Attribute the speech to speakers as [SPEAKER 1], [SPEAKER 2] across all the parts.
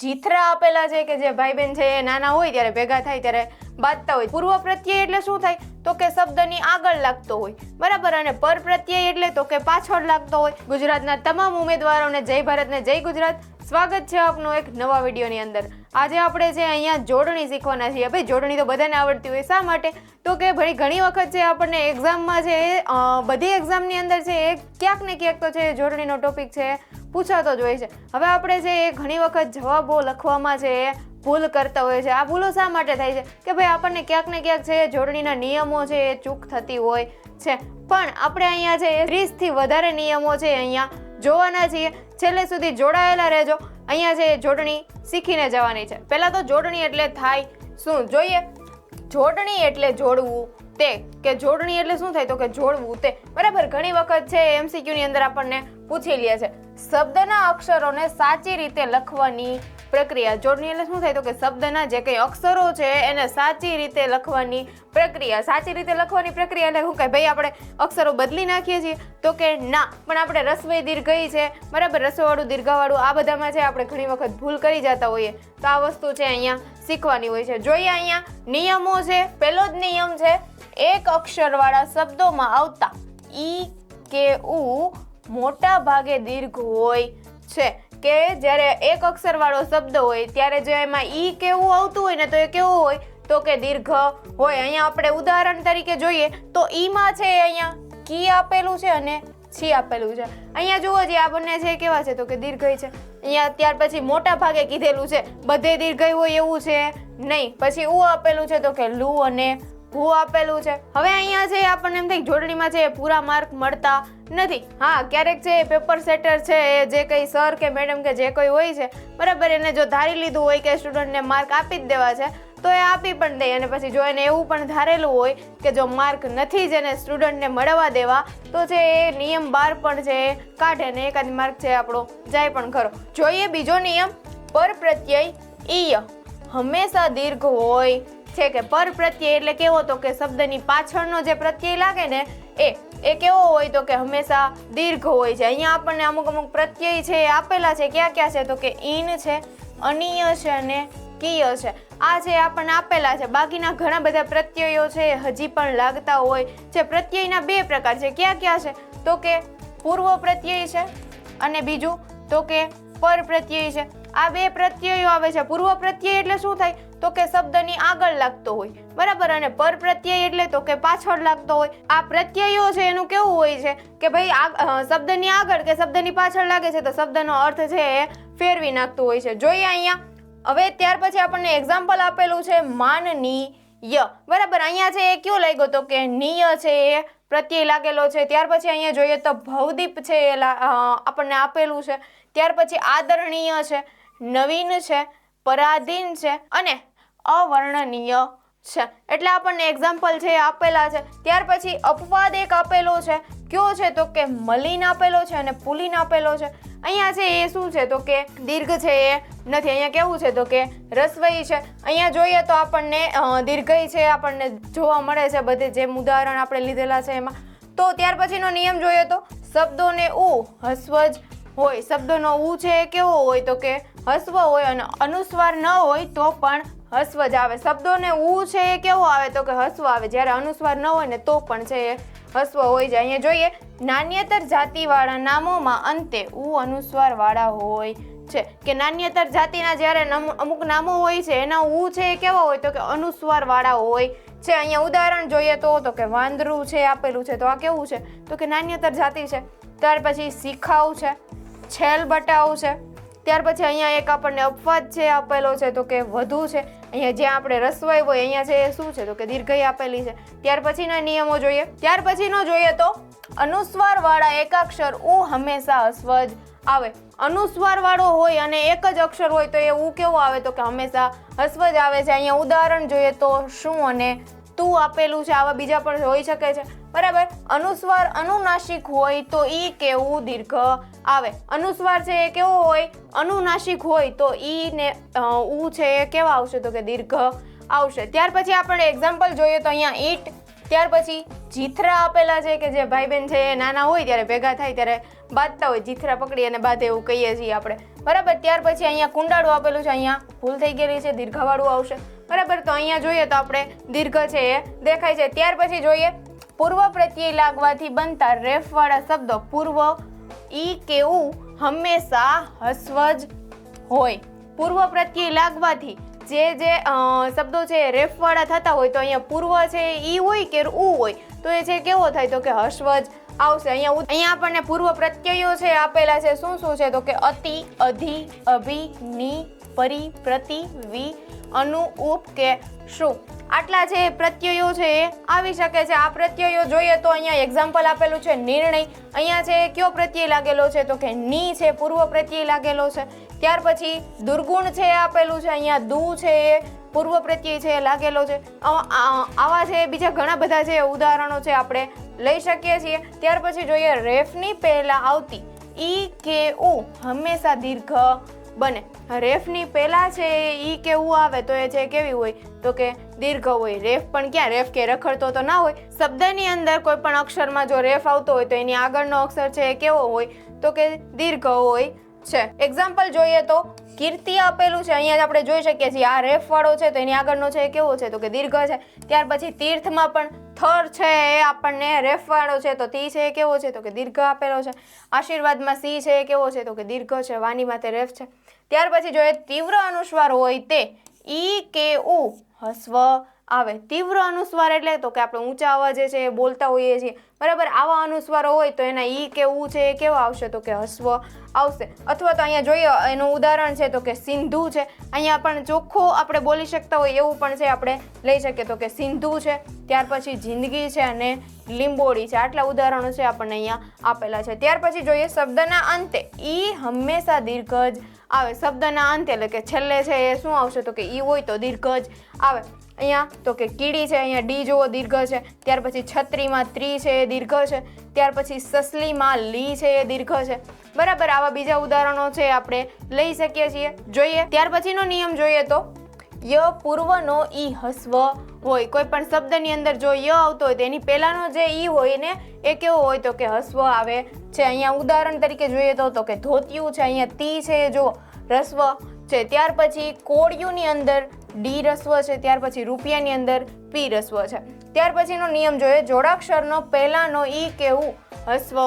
[SPEAKER 1] જીથરા આપેલા છે કે જે ભાઈ બહેન છે એ નાના હોય ત્યારે ભેગા થાય ત્યારે બાંધતા હોય. પૂર્વ પ્રત્યય એટલે શું થાય? તો કે શબ્દની આગળ લાગતો હોય. બરાબર? અને પર પ્રત્યય એટલે તો કે પાછળ લાગતો હોય. ગુજરાતના તમામ ઉમેદવારોને જય ભારતને જય ગુજરાત. સ્વાગત છે આપનું એક નવા વિડીયોની અંદર. આજે આપણે છે અહીંયા જોડણી શીખવાના છીએ. ભાઈ, જોડણી તો બધાને આવડતી હોય. શા માટે? તો કે ભાઈ, ઘણી વખત છે આપણને એક્ઝામમાં છે બધી એક્ઝામની અંદર છે એ ક્યાંક ને ક્યાંક તો છે જોડણીનો ટોપિક છે પૂછાતો જ હોય છે. હવે આપણે છે એ ઘણી વખત જવાબો લખવામાં છે એ ભૂલ કરતા હોય છે, આ ભૂલો શા માટે થાય છે? કે ભાઈ આપણને ક્યાંક ને ક્યાંક છે જોડણીના નિયમો છે એ ચૂક થતી હોય છે. પણ આપણે અહીંયા છે એ ત્રીસથી વધારે નિયમો છે અહીંયા જોવાના છીએ. છેલ્લે સુધી જોડાયેલા રહેજો. અહીંયા છે જોડણી શીખીને જવાની છે. પહેલાં તો જોડણી એટલે થાય શું? જોઈએ. જોડણી એટલે જોડવું. તે કે જોડણી એટલે શું થાય તો કે જોડવું તે. બરાબર, ઘણી વખત છે MCQ ની અંદર આપણને પૂછી લે છે. શબ્દના અક્ષરોને સાચી રીતે લખવાની પ્રક્રિયા. જોડણી એટલે શું થાય તો કે શબ્દના જે કંઈ અક્ષરો છે એને સાચી રીતે લખવાની પ્રક્રિયા. સાચી રીતે લખવાની પ્રક્રિયા એટલે શું કહે ભાઈ આપણે અક્ષરો બદલી નાખીએ છીએ તો કે ના, પણ આપણે રસવઈ દીર્ઘઈ છે. બરાબર, રસોવાળું, દીર્ઘાવાળું આ બધામાં છે, આપણે ઘણી વખત ભૂલ કરી જતા હોઈએ. તો આ વસ્તુ છે અહીંયા શીખવાની હોય છે. જોઈએ અહીંયા નિયમો છે, પહેલો જ નિયમ છે એક અક્ષરવાળા શબ્દોમાં આવતા ઈ કે ઉ મોટા ભાગે દીર્ઘ હોય છે. કે જ્યારે એક અક્ષરવાળો શબ્દ હોય, ત્યારે જો એમાં ઈ કેવું આવતું હોય ને તો એ કેવું હોય? તો કે દીર્ઘ હોય. અહીંયા આપણે ઉદાહરણ તરીકે જોઈએ તો ઈમાં છે અહીંયા કી આપેલું છે અને છી આપેલું છે. અહીંયા જુઓ જે આ બંને છે કેવા છે તો કે દીર્ઘઈ છે. અહીંયા ત્યાર પછી મોટા ભાગે કીધેલું છે. બધે દીર્ઘઈ હોય એવું છે નહીં. પછી ઉ આપેલું છે તો કે લુ અને ભૂ આપેલું છે. હવે અહીંયા છે આપણને એમ થાય જોડણીમાં છે પૂરા માર્ક મળતા નથી. હા, ક્યારેક છે પેપર સેટર છે એ જે કંઈ સર કે મેડમ કે જે કોઈ હોય છે, બરાબર, એને જો ધારી લીધું હોય કે સ્ટુડન્ટને માર્ક આપી જ દેવા છે, તો એ આપી પણ દે. અને પછી જો એને એવું પણ ધારેલું હોય કે જો માર્ક નથી જ એને સ્ટુડન્ટને મળવા દેવા, તો છે એ નિયમ બાર પણ છે, એ કાઢે ને એકાદ માર્ક છે આપણો, જાય પણ ખરો. જોઈએ બીજો નિયમ, પર પ્રત્યય ઈય. હંમેશા દીર્ઘ હોય છે કે પર પ્રત્યય એટલે કેવો તો કે શબ્દની પાછળનો જે પ્રત્યય લાગે ને, એ એ કેવો હોય તો કે હંમેશા દીર્ઘ હોય છે. અહીંયા આપણને અમુક અમુક પ્રત્યય છે એ આપેલા છે. ક્યાં ક્યાં છે તો કે ઈન છે, અનિય છે અને કિય છે. આ જે આપણને આપેલા છે, બાકીના ઘણા બધા પ્રત્યયો છે હજી પણ લાગતા હોય છે. પ્રત્યયના બે પ્રકાર છે. ક્યાં ક્યાં છે તો કે પૂર્વ પ્રત્યય છે અને બીજું તો કે પર પ્રત્યય છે. આ બે પ્રત્યયો આવે છે. પૂર્વ પ્રત્યય એટલે શું થાય? તો કે શબ્દની આગળ લાગતો હોય. બરાબર? અને પર પ્રત્યય એટલે તો કે પાછળ લાગતો હોય. આ પ્રત્યયો છે, એનું કેવું હોય છે કે ભાઈ શબ્દની આગળ કે શબ્દની પાછળ લાગે છે તો શબ્દનો અર્થ છે એ ફેરવી નાખતું હોય છે. જોઈએ અહીંયા. હવે ત્યાર પછી આપણને એક્ઝામ્પલ આપેલું છે માનની ય બરાબર? અહીંયા છે એ કયો લાગ્યો તો કે નિય છે એ પ્રત્યય લાગેલો છે. ત્યાર પછી અહીંયા જોઈએ તો ભવદીપ છે એ આપણને આપેલું છે. ત્યાર પછી આદરણીય છે, નવીન છે પરાધીન છે અને અવર્ણનીય છે. એટલે આપણને એક્ઝામ્પલ છે આપેલા છે, ત્યાર પછી અપવાદ એક આપેલો છે. કયો છે તો કે મલિન આપેલો છે અને પુલિન આપેલો છે. અહીંયા છે એ શું છે તો કે દીર્ઘ છે એ નથી, અહીંયા કેવું છે તો કે રસવઈ છે. અહીંયા જોઈએ તો આપણને દીર્ઘઈ છે આપણને જોવા મળે છે બધે જેમ ઉદાહરણ આપણે લીધેલા છે એમાં. તો ત્યાર પછીનો નિયમ જોઈએ તો શબ્દોને ઉ હસ્વ જ હોય, શબ્દનો ઉ છે એ કેવો હોય તો કે હસ્વ હોય અને અનુસ્વાર ન હોય તો પણ હસ્વ જ આવે. શબ્દોને ઉ છે એ કેવો આવે તો કે હસ્વ આવે. જ્યારે અનુસ્વાર ન હોય ને તો પણ છે એ હસ્વ હોય છે અહીંયા જોઈએ, નાન્યતર જાતિવાળા નામોમાં અંતે ઉ અનુસ્વાર વાળા હોય છે. કે નાન્યતર જાતિના જ્યારે અમુક નામો હોય છે, એના ઉ છે એ કેવા હોય તો કે અનુસ્વાર વાળા હોય છે. અહીંયા ઉદાહરણ જોઈએ તો તો કે વાંદરું છે, આપેલું છે. તો આ કેવું છે? તો કે નાન્યતર જાતિ છે. ત્યાર પછી શીખાવ છે. છેલ બટાવ છે. ત્યાર પછી અહીંયા એક આપણને અપવાદ છે આપેલો છે તો કે વધુ છે. અહીંયા જ્યાં આપણે રસવાઈ હોય અહીંયા છે એ શું છે? તો કે દીર્ઘઈ આપેલી છે. ત્યાર પછીના નિયમો જોઈએ. ત્યાર પછીનો જોઈએ તો અનુસ્વાર વાળા એકાક્ષર ઉ હંમેશા હસ્વ જ આવે. અનુસ્વાર વાળો હોય અને એક જ અક્ષર હોય તો એ ઉ કેવો આવે? તો કે હંમેશા હસ્વજ આવે છે. અહીંયા ઉદાહરણ જોઈએ તો શું અને તું આપેલું છે, આવા બીજા પણ હોઈ શકે છે. બરાબર? અનુસ્વાર અનુનાસિક હોય તો ઈ કેવું દીર્ઘ આવે? અનુસ્વાર છે એ કેવો હોય? અનુનાસિક હોય તો ઈ ને ઉ છે એ કેવા આવશે? તો કે દીર્ઘ આવશે. ત્યાર પછી આપણે એક્ઝામ્પલ જોઈએ તો અહીંયા ઈટ, ત્યાર પછી જીથરા આપેલા છે કે જે ભાઈ બહેન છે એ નાના હોય ત્યારે ભેગા થાય ત્યારે બાંધતા હોય, જીથરા પકડી અને બાંધે એવું કહીએ છીએ આપણે. બરાબર, ત્યાર પછી અહીંયા કુંડાળું આપેલું છે, અહીંયા ભૂલ થઈ ગયેલી છે, દીર્ઘવાળું આવશે. બરાબર, તો અહીંયા જોઈએ તો આપણે દીર્ઘ છે એ દેખાય છે. ત્યાર પછી જોઈએ, પૂર્વ પ્રત્યય લાગવાથી બનતા રેફવાળા શબ્દો, પૂર્વ, ઈ કેવું હંમેશા હસ્વ જ હોય. પૂર્વ પ્રત્યય લાગવાથી જે જે શબ્દો છે એ રેફવાળા થતા હોય, તો અહીંયા પૂર્વ છે ઈ હોય કે ઉ હોય? તો એ છે કેવો થાય? તો કે હસ્વ જ આવશે. અહીંયા અહીંયા આપણને પૂર્વ પ્રત્યયો છે, આપેલા છે. શું શું છે? તો કે અતિ, અધિ, અભિ, ની પરી પ્રતિ વિ, અનુ, ઉપ કે શું? આટલા જે પ્રત્યયો છે એ આવી શકે છે. આ પ્રત્યયો જોઈએ તો અહીંયા એક્ઝામ્પલ આપેલું છે, નિર્ણય. અહીંયા છે, કયો પ્રત્યય લાગેલો છે? તો કે ની છે, પૂર્વ પ્રત્યય લાગેલો છે. ત્યાર પછી દુર્ગુણ છે આપેલું છે, અહીંયા દુ છે એ પૂર્વ પ્રત્યય છે લાગેલો છે. આવા છે બીજા ઘણા બધા છે ઉદાહરણો છે આપણે લઈ શકીએ છીએ. ત્યાર પછી જોઈએ, રેફની પહેલાં આવતી ઈ કે ઉ હંમેશા દીર્ઘ બને. રેફની પહેલાં છે એ કેવું આવે તો એ છે કેવી હોય? તો કે દીર્ઘ હોય. રેફ પણ ક્યાં? રેફ કે રખડતો તો ના હોય. શબ્દની અંદર કોઈ પણ અક્ષરમાં જો રેફ આવતો હોય તો એની આગળનો અક્ષર છે એ કેવો હોય? તો કે દીર્ઘ હોય છે. એક્ઝામ્પલ જોઈએ તો કીર્તિ આપેલું છે. અહીંયા આપણે જોઈ શકીએ છીએ. આ રેફ વાળો છે તો એની આગળનો છે એ કેવો છે? તો કે દીર્ઘ છે. ત્યાર પછી તીર્થમાં પણ થર છે, એ આપણને રેફ વાળો છે, તો તી છે એ કેવો છે, તો કે દીર્ઘ આપેલો છે. આશીર્વાદમાં સી છે એ કેવો છે, તો કે દીર્ઘ છે વાની તે રેફ છે. ત્યાર પછી જો એ તીવ્ર અનુસ્વાર હોય તે ઈ કે ઉ હસ્વ આવે. તીવ્ર અનુસ્વાર એટલે તો કે આપણે ઊંચા અવાજે છે એ બોલતા હોઈએ છીએ. બરાબર, આવા અનુસ્વારો હોય તો એના ઈ કે ઉ છે એ કેવા આવશે? તો કે હસ્વ આવશે. અથવા તો અહીંયા જોઈએ, એનું ઉદાહરણ છે તો કે સિંધુ છે. અહીંયા પણ ચોખ્ખો આપણે બોલી શકતા હોય એવું પણ છે આપણે લઈ શકીએ. તો કે સિંધુ છે, ત્યાર પછી જિંદગી છે અને લીંબોડી છે. આટલા ઉદાહરણો છે આપણને અહીંયા આપેલા છે. ત્યાર પછી જોઈએ શબ્દના અંતે. ઈ હંમેશા દીર્ઘ જ આવે. શબ્દના અંતે એટલે કે છેલ્લે છે એ શું આવશે? તો કે ઈ હોય તો દીર્ઘ જ આવે. અહીંયા તો કે કીડી છે, અહીંયા ડી જુઓ, દીર્ઘ છે. ત્યાર પછી છત્રીમાં ત્રી છે, એ દીર્ઘ છે. ત્યાર પછી સસલીમાં લી છે, એ દીર્ઘ છે. બરાબર, આવા બીજા ઉદાહરણો છે આપણે લઈ શકીએ છીએ. જોઈએ, ત્યાર પછીનો નિયમ જોઈએ તો. ય પૂર્વનો ઈ હસ્વ હોય, કોઈ પણ શબ્દની અંદર જો ય આવતો હોય તો એની પહેલાંનો જે ઈ હોય ને એ કેવો હોય તો કે હસ્વ આવે છે. અહીંયા ઉદાહરણ તરીકે જોઈએ તો કે ધોતિયું છે, અહીંયા તી છે, જો રસ્વ છે. ત્યાર પછી કોળિયુંની અંદર ડી રસ્વ છે, ત્યાર પછી રૂપિયાની અંદર પી રસ્વ છે. ત્યાર પછીનો નિયમ જોઈએ, જોડાક્ષરનો પહેલાંનો ઈ કેવું હસ્વ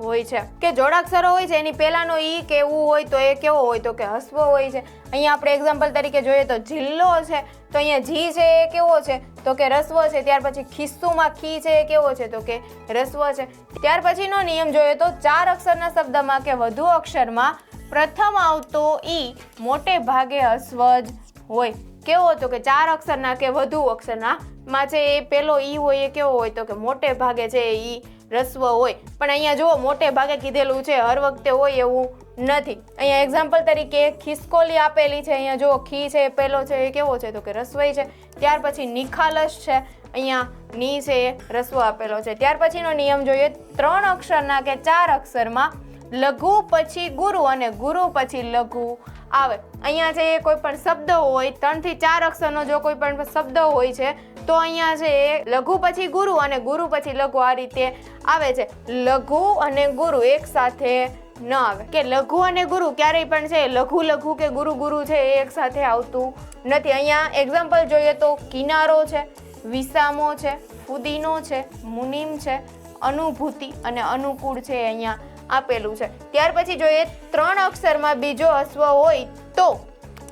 [SPEAKER 1] હોય છે. કે જોડાક્ષરો હોય છે, એની પહેલાનો ઈ કેવું હોય તો એ કેવો હોય તો કે હસ્વ હોય છે. અહીંયા આપણે એક્ઝામ્પલ તરીકે જોઈએ તો જિલ્લો છે, તો અહીંયા જી છે એ કેવો છે, તો કે રસ્વ છે. ત્યાર પછી ખિસ્સુમાં ખી છે એ કેવો છે, તો કે રસ્વ છે. ત્યાર પછીનો નિયમ જોઈએ તો ચાર અક્ષરના શબ્દમાં કે વધુ અક્ષરમાં પ્રથમ આવતો ઈ મોટે ભાગે હસ્વ જ હોય. કેવો હતો કે ચાર અક્ષરના કે વધુ અક્ષરના? માં છે એ પેલો ઈ હોય એ કેવો હોય તો કે મોટે ભાગે છે ઈ રસ્વ હોય. પણ અહીંયા જુઓ, મોટે ભાગે કીધેલું છે, હર વખતે હોય એવું નથી. અહીંયા એક્ઝામ્પલ તરીકે ખિસકોલી આપેલી છે, અહીંયા જુઓ, ખી છે એ પેલો છે એ કેવો છે તો કે રસવઈ છે. ત્યાર પછી નિખાલસ છે, અહીંયા ની છે એ રસ્વ આપેલો છે. ત્યાર પછીનો નિયમ જોઈએ, ત્રણ અક્ષરના કે ચાર અક્ષરમાં લઘુ પછી ગુરુ અને ગુરુ પછી લઘુ આવે. અહીંયા એ કોઈ પણ શબ્દ હોય, ત્રણથી ચાર અક્ષરનો જો કોઈ પણ શબ્દ હોય છે, તો અહીંયા છે લઘુ પછી ગુરુ અને ગુરુ પછી લઘુ આ રીતે આવે છે. લઘુ અને ગુરુ એક સાથે ન આવે. કે લઘુ અને ગુરુ ક્યારેય પણ છે, લઘુ લઘુ કે ગુરુ ગુરુ છે, એ એક સાથે આવતું નથી. અહીંયા એક્ઝામ્પલ જોઈએ તો કિનારો છે, વિસામો છે, ફુદીનો છે, મુનિમ છે, અનુભૂતિ અને અનુકૂળ છે અહીંયા આપેલું છે. ત્યાર પછી જોઈએ, ત્રણ અક્ષરમાં બીજો અશ્વ હોય તો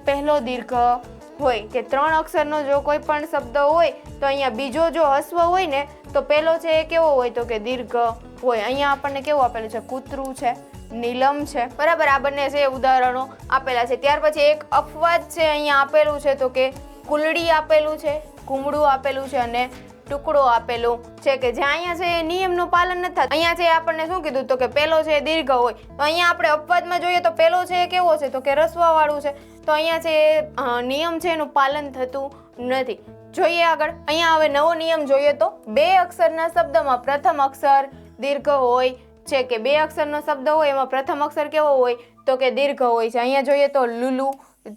[SPEAKER 1] પહેલો દીર્ઘ હોય. કે ત્રણ અક્ષરનો જો કોઈ પણ શબ્દ હોય, તો અહીંયા બીજો જો અશ્વ હોય ને, તો પહેલો છે એ કેવો હોય તો કે દીર્ઘ હોય. અહીંયા આપણને કેવું આપેલું છે? કૂતરું છે, નીલમ છે. બરાબર, આ બંને છે ઉદાહરણો આપેલા છે. ત્યાર પછી એક અપવાદ છે અહીંયા આપેલું છે તો કે કુલડી આપેલું છે કુમડું આપેલું છે અને ટુકડો આપેલો છે કે જે અહીંયા છે એ નિયમનું પાલન નથી થતું અહીંયા છે આપણને શું કીધું તો કે પેલો છે દીર્ઘ હોય. તો અહીંયા આપણે અપવાદમાં જોઈએ તો પેલો છે એ કેવો છે? તો કે રસવાવાળું છે. તો અહીંયા છે નિયમ છે એનું પાલન થતું નથી. જોઈએ આગળ. અહીંયા હવે નવો નિયમ જોઈએ તો બે અક્ષરના શબ્દમાં પ્રથમ અક્ષર દીર્ઘ હોય છે કે બે અક્ષરનો શબ્દ હોય એમાં પ્રથમ અક્ષર કેવો હોય? તો કે દીર્ઘ હોય છે. અહીંયા જોઈએ તો લુલુ,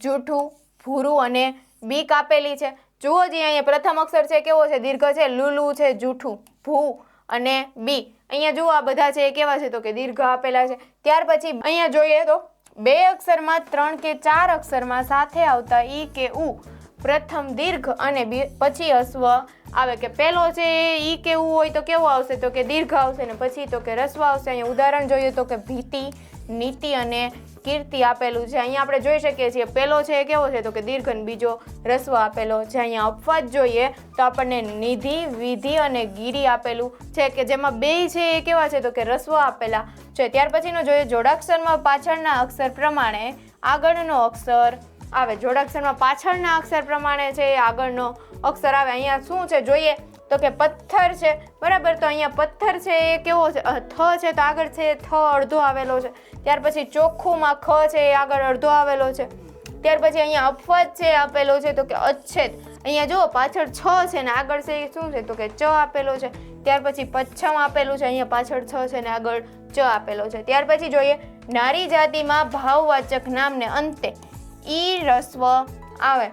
[SPEAKER 1] જૂઠું, ભૂરું અને બીક આપેલી છે. જુઓ જે, અહીંયા પ્રથમ અક્ષર છે કેવો છે? દીર્ઘ છે, લુલુ છે, જૂઠું, ભૂ અને બી. અહીંયા જુઓ આ બધા છે એ કેવા છે? તો કે દીર્ઘ આપેલા છે. ત્યાર પછી અહીંયા જોઈએ તો બે અક્ષરમાં ત્રણ કે ચાર અક્ષરમાં સાથે આવતા ઈ કે ઉ, પ્રથમ દીર્ઘ અને પછી અશ્વ આવે. કે પહેલો છે એ ઈ કે ઉ હોય તો કેવો આવશે? તો કે દીર્ઘ આવશે ને પછી તો કે રસ્વ આવશે. અહીંયા ઉદાહરણ જોઈએ તો કે ભીતિ નીતિ અને કીર્તિ આપેલું છે. અહીંયા આપણે જોઈ શકીએ છીએ પહેલો છે એ કેવો છે તો કે દીર્ઘ બીજો રસ્વ આપેલો છે. અહીંયા અપવાદ જોઈએ તો આપણને નિધિ, વિધિ અને ગીરી આપેલું છે કે જેમાં બે છે એ કેવા છે તો કે રસ્વ આપેલા છે. ત્યાર પછીનો જોઈએ, જોડાક્ષરમાં પાછળના અક્ષર પ્રમાણે આગળનો અક્ષર આવે. જોડાક્ષરમાં પાછળના અક્ષર પ્રમાણે છે આગળનો અક્ષર આવે. અહીંયા શું છે? જોઈએ તો કે પથ્થર છે. બરાબર, તો અહીંયા પથ્થર છે એ કેવો છે? થ છે, તો આગળ છે થ અડધો આવેલો છે. ત્યાર પછી ચોખ્ખુંમાં ખ છે એ આગળ અડધો આવેલો છે. ત્યાર પછી અહીંયા અપવાદ છે આપેલો છે, તો કે અચ્છેદ. અહીંયા જુઓ, પાછળ છ છે ને આગળ છે એ શું છે? તો કે ચ આપેલો છે. ત્યાર પછી પચ્છમ આપેલું છે, અહીંયા પાછળ છ છે ને આગળ ચ આપેલો છે. ત્યાર પછી જોઈએ, નારી જાતિમાં ભાવવાચક નામને અંતે ઈ રસ્વ આવે.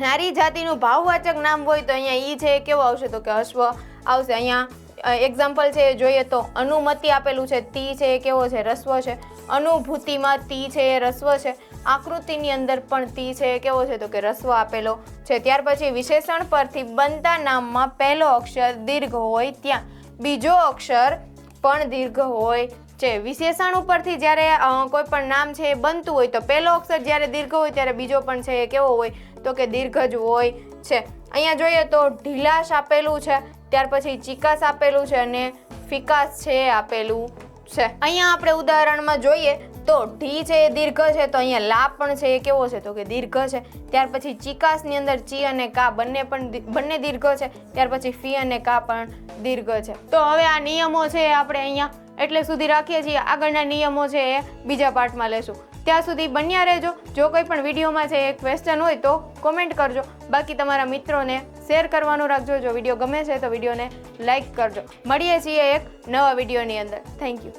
[SPEAKER 1] નારી જાતિનું ભાવવાચક નામ હોય તો અહીંયા ઈ છે, કેવો આવશે તો કે અશ્વ આવશે. અહીંયા એક્ઝામ્પલ છે જોઈએ તો અનુમતિ આપેલું છે, તી છે કેવો છે, રસ્વ છે. અનુભૂતિમાં તી છે રસ્વ છે. આકૃતિની અંદર પણ તી છે કેવો છે તો કે રસ્વ આપેલો છે. ત્યાર પછી વિશેષણ પરથી બનતા નામમાં પહેલો અક્ષર દીર્ઘ હોય ત્યાં. બીજો અક્ષર પણ દીર્ઘ હોય છે. વિશેષણ ઉપરથી જ્યારે કોઈ પણ નામ છે એ બનતું હોય તો પહેલો અક્ષર જ્યારે દીર્ઘ હોય ત્યારે બીજો પણ છે એ કેવો હોય તો કે દીર્ઘ જ હોય છે. અહીંયા જોઈએ તો ઢીલાશ આપેલું છે, ત્યાર પછી ચિકાસ આપેલું છે અને ફિકાસ છે આપેલું છે. અહીંયા આપણે ઉદાહરણમાં જોઈએ તો ઢી છે એ દીર્ઘ છે, તો અહીંયા લા પણ છે એ કેવો છે? તો કે દીર્ઘ છે. ત્યાર પછી ચિકાસની અંદર ચી અને કા બંને પણ બંને દીર્ઘ છે. ત્યાર પછી ફી અને કા પણ દીર્ઘ છે. તો હવે આ નિયમો છે આપણે અહીંયા એટલે સુધી રાખીએ છીએ. આગળના નિયમો છે એ બીજા પાર્ટમાં લેશું. ત્યાં સુધી બન્યા રહેજો. જો કોઈ પણ વિડીયોમાં છે એ ક્વેશ્ચન હોય તો કોમેન્ટ કરજો. બાકી તમારા મિત્રોને શેર કરવાનું રાખજો. જો વીડિયો ગમે છે તો વિડીયોને લાઇક કરજો. મળીએ છીએ એક નવા વિડીયોની અંદર. Thank you